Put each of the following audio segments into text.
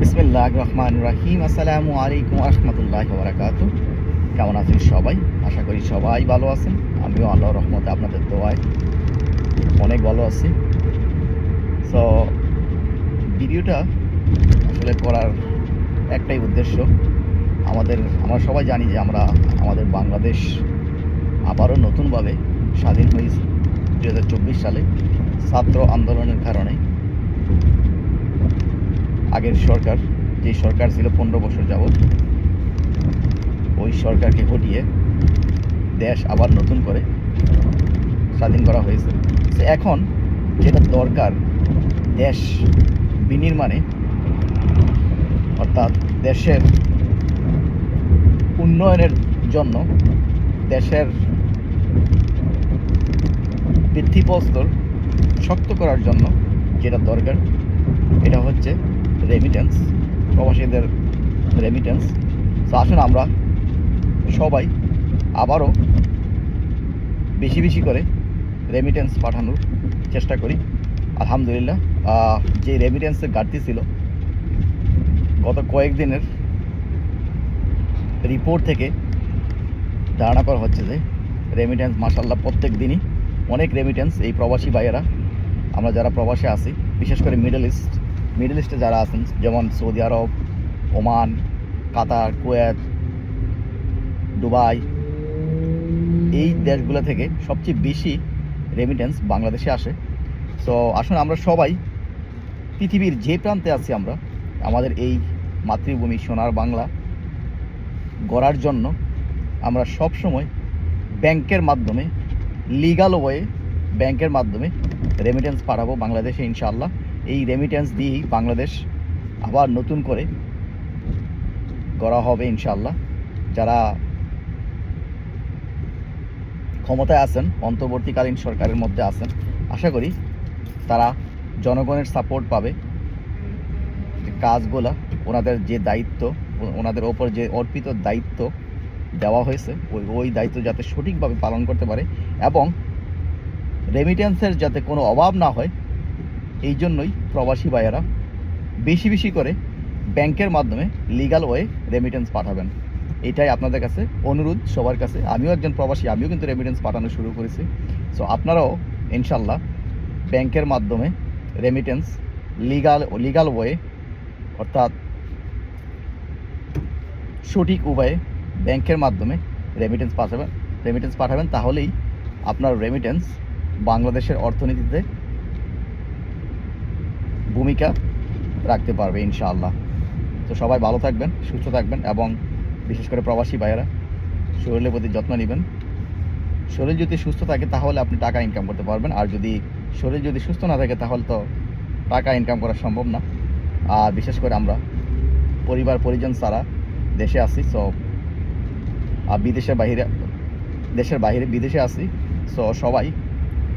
বিসমিল্লাহ রহমান রাহিম। আসসালামু আলাইকুম রহমতুল্লাহ বারাকাতু কেমন আছেন সবাই? আশা করি সবাই ভালো আছেন। আমিও আল্লাহ রহমতে আপনাদের দোয়ায় অনেক ভালো আছি। সো ভিডিওটা আসলে করার একটাই উদ্দেশ্য, আমাদের, আমরা সবাই জানি যে আমরা, আমাদের বাংলাদেশ আবারও নতুনভাবে স্বাধীন হয়েছে দু হাজার চব্বিশ সালে। ছাত্র আন্দোলনের কারণে। আগের সরকার, যে সরকার ছিল পনেরো বছর যাবৎ, ওই সরকারকে হটিয়ে দেশ আবার নতুন করে স্বাধীন করা হয়েছে। এখন যেটা দরকার, দেশ বিনির্মাণে, অর্থাৎ দেশের উন্নয়নের জন্য দেশের ভিত্তিপ্রস্তর শক্ত করার জন্য যেটা দরকার, এটা হচ্ছে রেমিটেন্স প্রবাসীদের রেমিটেন্স তো আসুন আমরা সবাই আবারও বেশি বেশি করে রেমিটেন্স পাঠানোর চেষ্টা করি। আলহামদুলিল্লাহ যে রেমিটেন্সের ঘাটতি ছিল, গত কয়েকদিনের রিপোর্ট থেকে ধারণা করা হচ্ছে যে রেমিটেন্স মাসাল্লাহ প্রত্যেক দিনই অনেক রেমিটেন্স এই প্রবাসী ভাইয়েরা, আমরা যারা প্রবাসে আছি, বিশেষ করে মিডল ইস্ট মিডল ইস্টে যারা আছেন, যেমন Saudi Arab Oman Qatar Kuwait Dubai এই দেশগুলো থেকে সবচেয়ে বেশি রেমিটেন্স বাংলাদেশে আসে। তো আসুন আমরা সবাই পৃথিবীর যে প্রান্তে আছি আমরা, আমাদের এই মাতৃভূমি সোনার বাংলা গড়ার জন্য আমরা সব সময় ব্যাংকের মাধ্যমে লিগাল ওয়ে ব্যাংকের মাধ্যমে রেমিটেন্স পাঠাবো বাংলাদেশে, ইনশাআল্লাহ। এই রেমিটেন্স দিয়েই বাংলাদেশ আবার নতুন করে করা হবে ইনশাল্লাহ যারা ক্ষমতায় আছেন, অন্তর্বর্তীকালীন সরকারের মধ্যে আছেন, আশা করি তারা জনগণের সাপোর্ট পাবে। কাজগুলা, ওনাদের যে দায়িত্ব, ওনাদের ওপর যে অর্পিত দায়িত্ব দেওয়া হয়েছে, ওই ওই দায়িত্ব যাতে সঠিকভাবে পালন করতে পারে এবং রেমিটেন্সের যাতে কোনো অভাব না হয় এই জন্যই প্রবাসী ভাইয়েরা বেশি বেশি করে ব্যাংকের মাধ্যমে লিগাল ওয়ে রেমিটেন্স পাঠাবেন। এটাই আপনাদের কাছে অনুরোধ, সবার কাছে। আমিও একজন প্রবাসী, আমিও কিন্তু রেমিটেন্স পাঠানো শুরু করেছি। সো আপনারাও ইনশাল্লাহ ব্যাংকের মাধ্যমে রেমিটেন্স লিগাল লিগাল ওয়ে অর্থাৎ সঠিক উপায়ে ব্যাংকের মাধ্যমে রেমিটেন্স পাঠাবেন রেমিটেন্স পাঠাবেন, তাহলেই আপনার রেমিটেন্স বাংলাদেশের অর্থনীতিতে ভূমিকা রাখতে পারবে ইনশাআল্লাহ। তো সবাই ভালো থাকবেন, সুস্থ থাকবেন এবং বিশেষ করে প্রবাসী ভাইয়েরা, শরীরের প্রতি যত্ন নেবেন। শরীর যদি সুস্থ থাকে তাহলে আপনি টাকা ইনকাম করতে পারবেন। আর যদি শরীর যদি সুস্থ না থাকে তাহলে তো টাকা ইনকাম করা সম্ভব না। আর বিশেষ করে আমরা পরিবার, পরিজন ছাড়া দেশে আসি সো আর বিদেশের বাইরে দেশের বাইরে বিদেশে আসি সো সবাই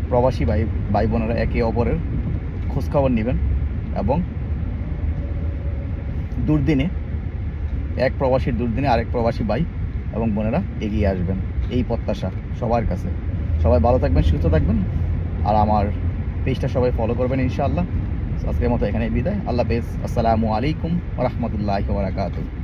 প্রবাসী ভাই ভাই বোনেরা একে অপরের খোঁজখবর নেবেন। এবং দুর্দিনে, এক প্রবাসীর দুর্দিনে আরেক প্রবাসী ভাই এবং বোনেরা এগিয়ে আসবেন। এই প্রত্যাশা সবার কাছে। সবাই ভালো থাকবেন, সুস্থ থাকবেন আর আমার পেজটা সবাই ফলো করবেন ইনশাআল্লাহ। আজকের মতো এখানে বিদায়। আল্লাহ হাফেজ। আসসালামু আলাইকুম রহমতুল্লাহ বারাকাতুহ।